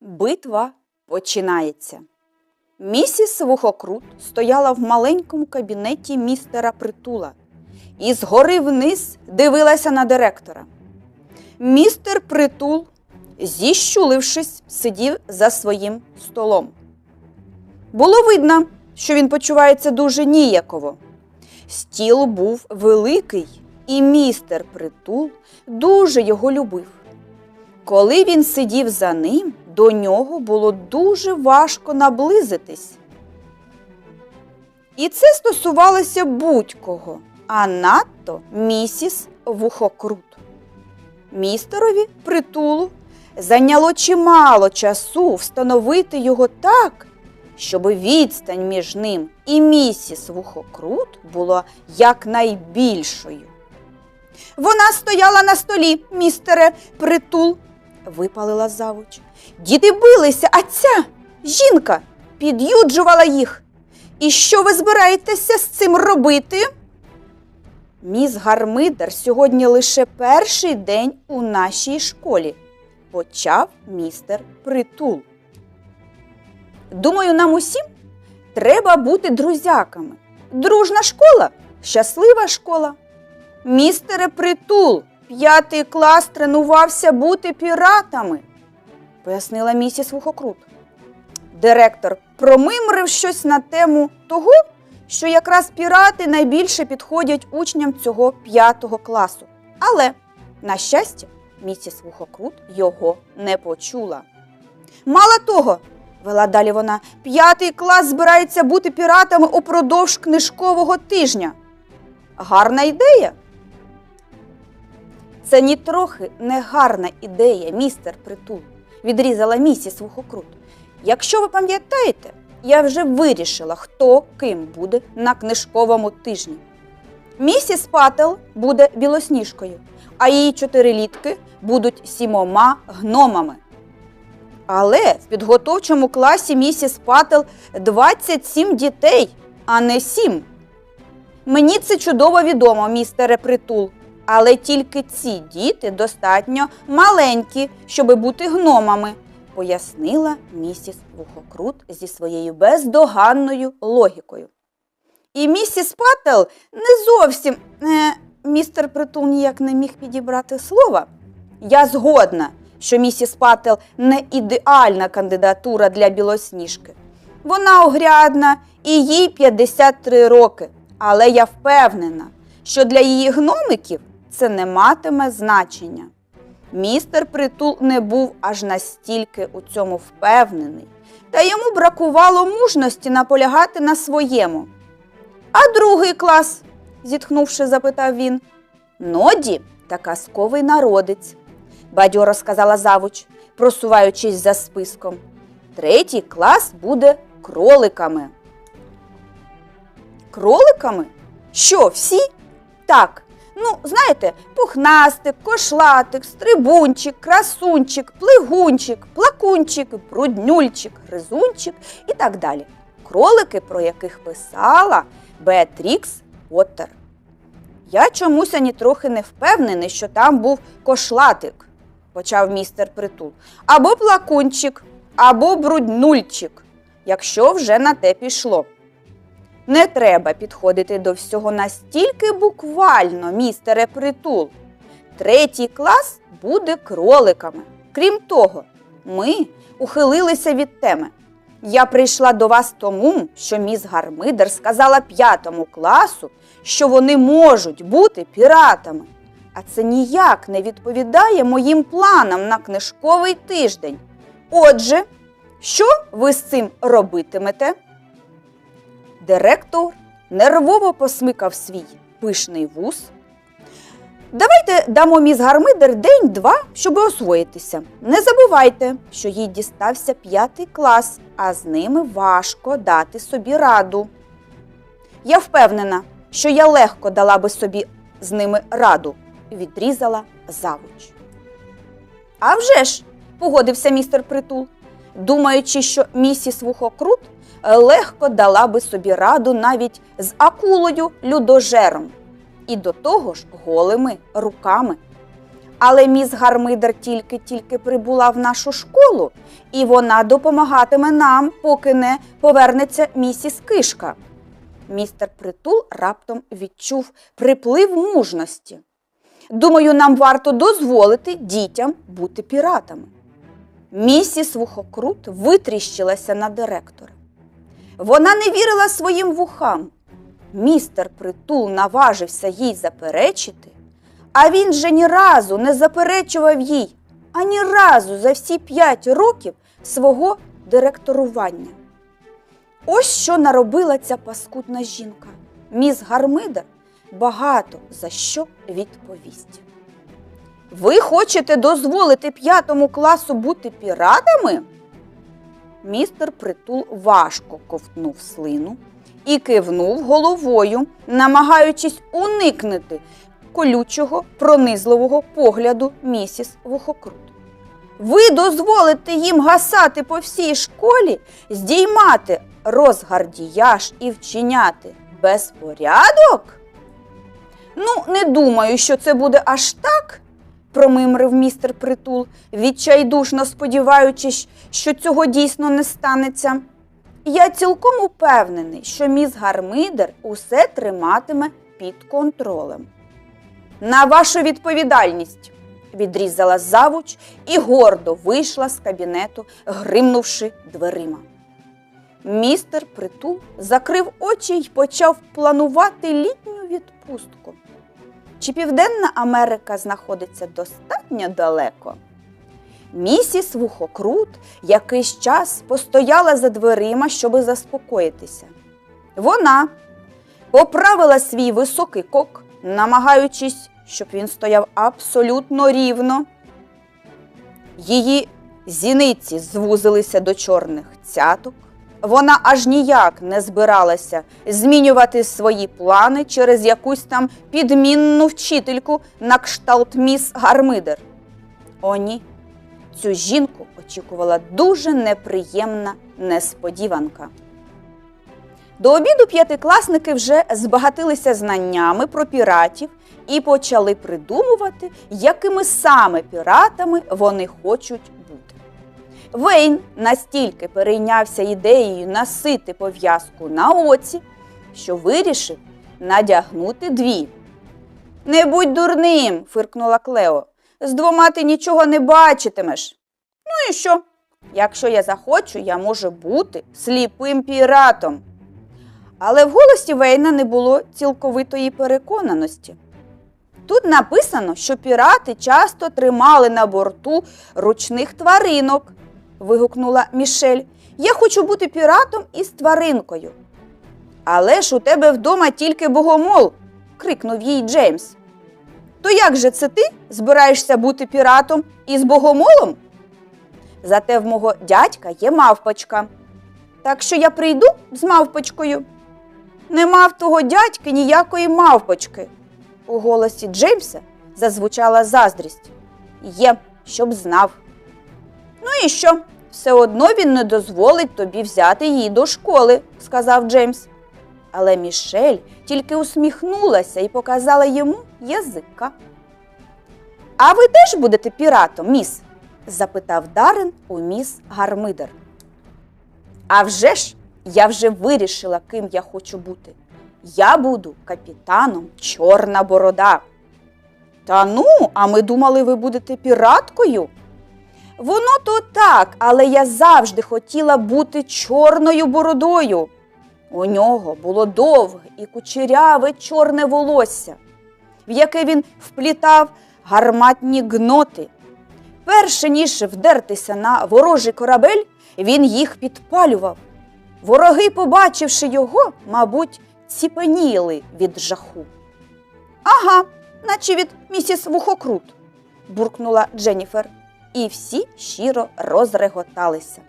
Битва починається. Місіс Вухокрут стояла в маленькому кабінеті містера Притула і згори вниз дивилася на директора. Містер Притул, зіщулившись, сидів за своїм столом. Було видно, що він почувається дуже ніяково. Стіл був великий, і містер Притул дуже його любив. Коли він сидів за ним, до нього було дуже важко наблизитись. І це стосувалося будь-кого, а надто місіс Вухокрут. Містерові притулу зайняло чимало часу встановити його так, щоб відстань між ним і місіс Вухокрут була якнайбільшою. Вона стояла на столі, містере притул, випалила завуч. Діти билися, а ця жінка під'юджувала їх. І що ви збираєтеся з цим робити? Міс Гармидер сьогодні лише перший день у нашій школі, почав містер Притул. Думаю, нам усім треба бути друзяками. Дружна школа щаслива школа. Містере Притул, п'ятий клас тренувався бути піратами, пояснила місіс Вухокрут. Директор промимрив щось на тему того, що якраз пірати найбільше підходять учням цього п'ятого класу. Але, на щастя, місіс Вухокрут його не почула. Мало того, вела далі вона, п'ятий клас збирається бути піратами упродовж книжкового тижня. Гарна ідея. Це нітрохи не гарна ідея, містер Притул, відрізала місіс Вухокрут. Якщо ви пам'ятаєте, я вже вирішила, хто ким буде на книжковому тижні. Місіс Пател буде білосніжкою, а її чотирилітки будуть сімома гномами. Але в підготовчому класі місіс Пател 27 дітей, а не 7. Мені це чудово відомо, містере Притул. Але тільки ці діти достатньо маленькі, щоби бути гномами, пояснила місіс Вухокрут зі своєю бездоганною логікою. І місіс Паттел не зовсім е, містер Притул ніяк не міг підібрати слова. Я згодна, що місіс Паттел не ідеальна кандидатура для білосніжки. Вона огрядна і їй 53 роки. Але я впевнена, що для її гномиків це не матиме значення. Містер Притул не був аж настільки у цьому впевнений, та йому бракувало мужності наполягати на своєму. А другий клас? зітхнувши, запитав він. Ноді та казковий народець, бадьоро сказала завуч, просуваючись за списком. Третій клас буде кроликами. Кроликами? Що, всі? Так. Ну, знаєте, пухнастик, кошлатик, стрибунчик, красунчик, плигунчик, плакунчик, бруднюльчик, гризунчик і так далі. Кролики, про яких писала Беатрікс Поттер. Я чомусь ані трохи не впевнений, що там був кошлатик, почав містер Притул, або плакунчик, або бруднульчик, якщо вже на те пішло. Не треба підходити до всього настільки буквально, містере Притул. Третій клас буде кроликами. Крім того, ми ухилилися від теми. Я прийшла до вас тому, що міс Гармидер сказала п'ятому класу, що вони можуть бути піратами. А це ніяк не відповідає моїм планам на книжковий тиждень. Отже, що ви з цим робитимете? Директор нервово посмикав свій пишний вус. Давайте дамо міс Гармидер день-два, щоб освоїтися. Не забувайте, що їй дістався п'ятий клас, а з ними важко дати собі раду. Я впевнена, що я легко дала би собі з ними раду, відрізала завуч. «А вже ж!» – погодився містер Притул, думаючи, що місіс Вухокрут легко дала би собі раду навіть з акулою людожером і до того ж голими руками. Але міс Гармидер тільки-тільки прибула в нашу школу, і вона допомагатиме нам, поки не повернеться місіс Кишка. Містер Притул раптом відчув приплив мужності. Думаю, нам варто дозволити дітям бути піратами. Місіс Вухокрут витріщилася на директора. Вона не вірила своїм вухам. Містер Притул наважився їй заперечити, а він же ні разу не заперечував їй ані разу за всі п'ять років свого директорування. Ось що наробила ця паскудна жінка. Міс Гармидер багато за що відповість. Ви хочете дозволити п'ятому класу бути піратами? Містер Притул важко ковтнув слину і кивнув головою, намагаючись уникнути колючого, пронизливого погляду місіс Вухокрут. Ви дозволите їм гасати по всій школі, здіймати розгардіяж і вчиняти безпорядок? Ну, не думаю, що це буде аж так, промимрив містер Притул, відчайдушно сподіваючись, що цього дійсно не станеться. Я цілком упевнений, що міс Гармидер усе триматиме під контролем. На вашу відповідальність, відрізала завуч і гордо вийшла з кабінету, гримнувши дверима. Містер Притул закрив очі й почав планувати літню відпустку. Чи Південна Америка знаходиться достатньо далеко? Місіс Вухокрут якийсь час постояла за дверима, щоби заспокоїтися. Вона поправила свій високий кок, намагаючись, щоб він стояв абсолютно рівно. Її зіниці звузилися до чорних цяток. Вона аж ніяк не збиралася змінювати свої плани через якусь там підмінну вчительку на кшталт міс Гармидер. О, ні. Цю жінку очікувала дуже неприємна несподіванка. До обіду п'ятикласники вже збагатилися знаннями про піратів і почали придумувати, якими саме піратами вони хочуть. Вейн настільки перейнявся ідеєю носити пов'язку на оці, що вирішив надягнути дві. Не будь дурним, фиркнула Клео. З двома ти нічого не бачитимеш. Ну і що? Якщо я захочу, я можу бути сліпим піратом. Але в голосі Вейна не було цілковитої переконаності. Тут написано, що пірати часто тримали на борту ручних тваринок, вигукнула Мішель. Я хочу бути піратом із тваринкою. Але ж у тебе вдома тільки богомол, крикнув їй Джеймс. То як же це ти збираєшся бути піратом із богомолом? Зате в мого дядька є мавпочка. Так що я прийду з мавпочкою. Нема в того дядьки ніякої мавпочки. У голосі Джеймса зазвучала заздрість. Є, щоб знав. Ну і що? Все одно він не дозволить тобі взяти її до школи, сказав Джеймс. Але Мішель тільки усміхнулася і показала йому язика. А ви теж будете піратом, міс? запитав Дарин у міс Гармидер. А вже ж, я вже вирішила, ким я хочу бути. Я буду капітаном Чорна Борода. Та ну, а ми думали, ви будете піраткою. Воно то так, але я завжди хотіла бути чорною бородою. У нього було довге і кучеряве чорне волосся, в яке він вплітав гарматні гноти. Перше ніж вдертися на ворожий корабель, він їх підпалював. Вороги, побачивши його, мабуть, ціпеніли від жаху. Ага, наче від місіс Вухокрут, буркнула Дженніфер, і всі щиро розреготалися.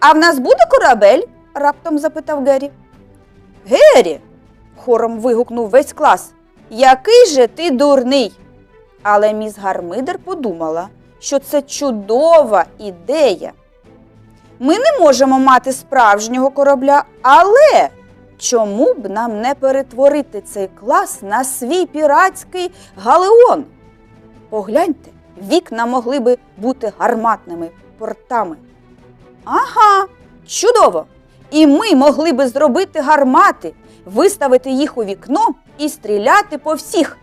А в нас буде корабель? раптом запитав Геррі. Геррі. хором вигукнув весь клас. Який же ти дурний? Але міс Гармидер подумала, що це чудова ідея. Ми не можемо мати справжнього корабля, але чому б нам не перетворити цей клас на свій піратський галеон? Погляньте, вікна могли би бути гарматними портами. Ага, чудово! І ми могли би зробити гармати, виставити їх у вікно і стріляти по всіх.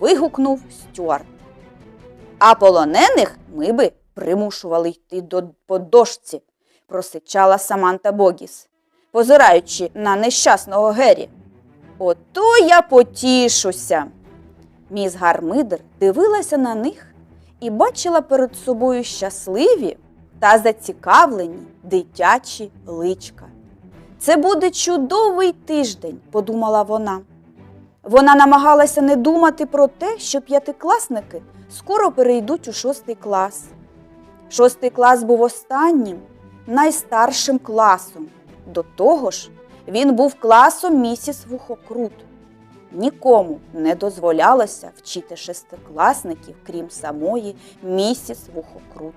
вигукнув Стюарт. А полонених ми би примушували йти до по дошці, просичала Саманта Богіс, позираючи на нещасного Гері. Ото я потішуся. Міс Гармидер дивилася на них і бачила перед собою щасливі та зацікавлені дитячі личка. Це буде чудовий тиждень, подумала вона. Вона намагалася не думати про те, що п'ятикласники скоро перейдуть у шостий клас. Шостий клас був останнім, найстаршим класом. До того ж, він був класом місіс Вухокрут. Нікому не дозволялося вчити шестикласників, крім самої місіс Вухокрут.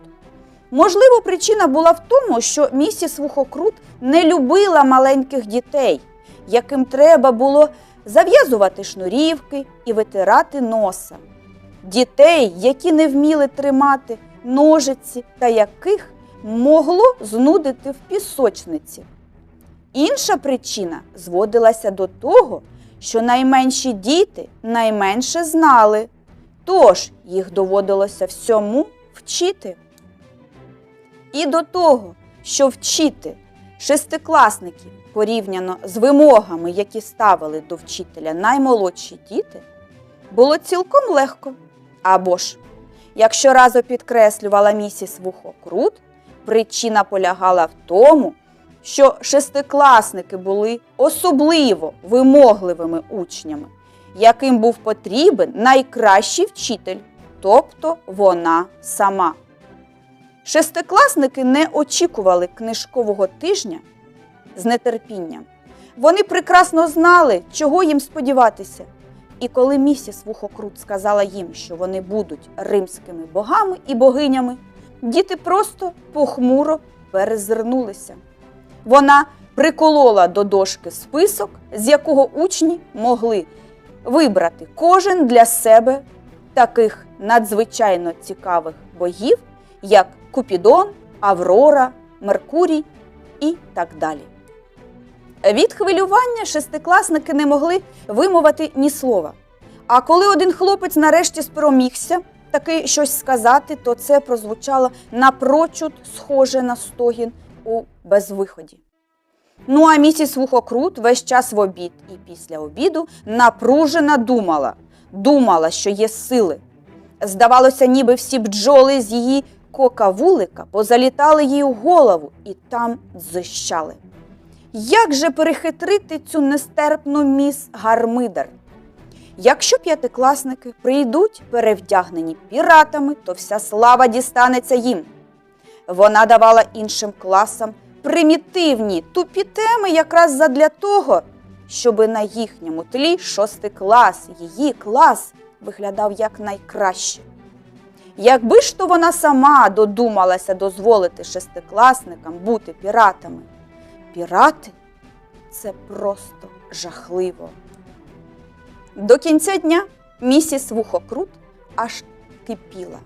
Можливо, причина була в тому, що місіс Вухокрут не любила маленьких дітей, яким треба було зав'язувати шнурівки і витирати носа. Дітей, які не вміли тримати ножиці та яких могло знудити в пісочниці. Інша причина зводилася до того, що найменші діти найменше знали, тож їх доводилося всьому вчити. І до того, що вчити шестикласників порівняно з вимогами, які ставили до вчителя наймолодші діти, було цілком легко. Або ж, як щоразу підкреслювала місіс Вухокрут, причина полягала в тому, що шестикласники були особливо вимогливими учнями, яким був потрібен найкращий вчитель, тобто вона сама. Шестикласники не очікували книжкового тижня з нетерпінням. Вони прекрасно знали, чого їм сподіватися. І коли місіс Вухокрут сказала їм, що вони будуть римськими богами і богинями, діти просто похмуро перезирнулися. Вона приколола до дошки список, з якого учні могли вибрати кожен для себе таких надзвичайно цікавих богів, як Купідон, Аврора, Меркурій і так далі. Від хвилювання шестикласники не могли вимовити ні слова. А коли один хлопець нарешті спромігся таки щось сказати, то це прозвучало напрочуд схоже на стогін у безвиході. Ну а місіс Вухокрут весь час в обід і після обіду напружена думала, думала, що є сили. Здавалося, ніби всі бджоли з її кока-вулика позалітали їй у голову і там дзищали. Як же перехитрити цю нестерпну міс Гармидер? Якщо п'ятикласники прийдуть перевдягнені піратами, то вся слава дістанеться їм. Вона давала іншим класам примітивні тупі теми якраз задля того, щоби на їхньому тлі шостий клас, її клас, виглядав якнайкраще. Якби ж то вона сама додумалася дозволити шестикласникам бути піратами, пірати це просто жахливо. До кінця дня місіс Вухокрут аж кипіла.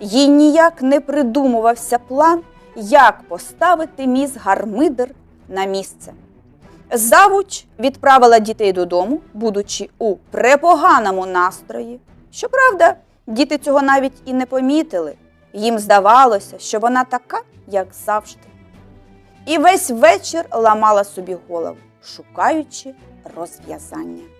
Їй ніяк не придумувався план, як поставити міс Гармидер на місце. Завуч відправила дітей додому, будучи у препоганому настрої. Щоправда, діти цього навіть і не помітили. Їм здавалося, що вона така, як завжди. І весь вечір ламала собі голову, шукаючи розв'язання.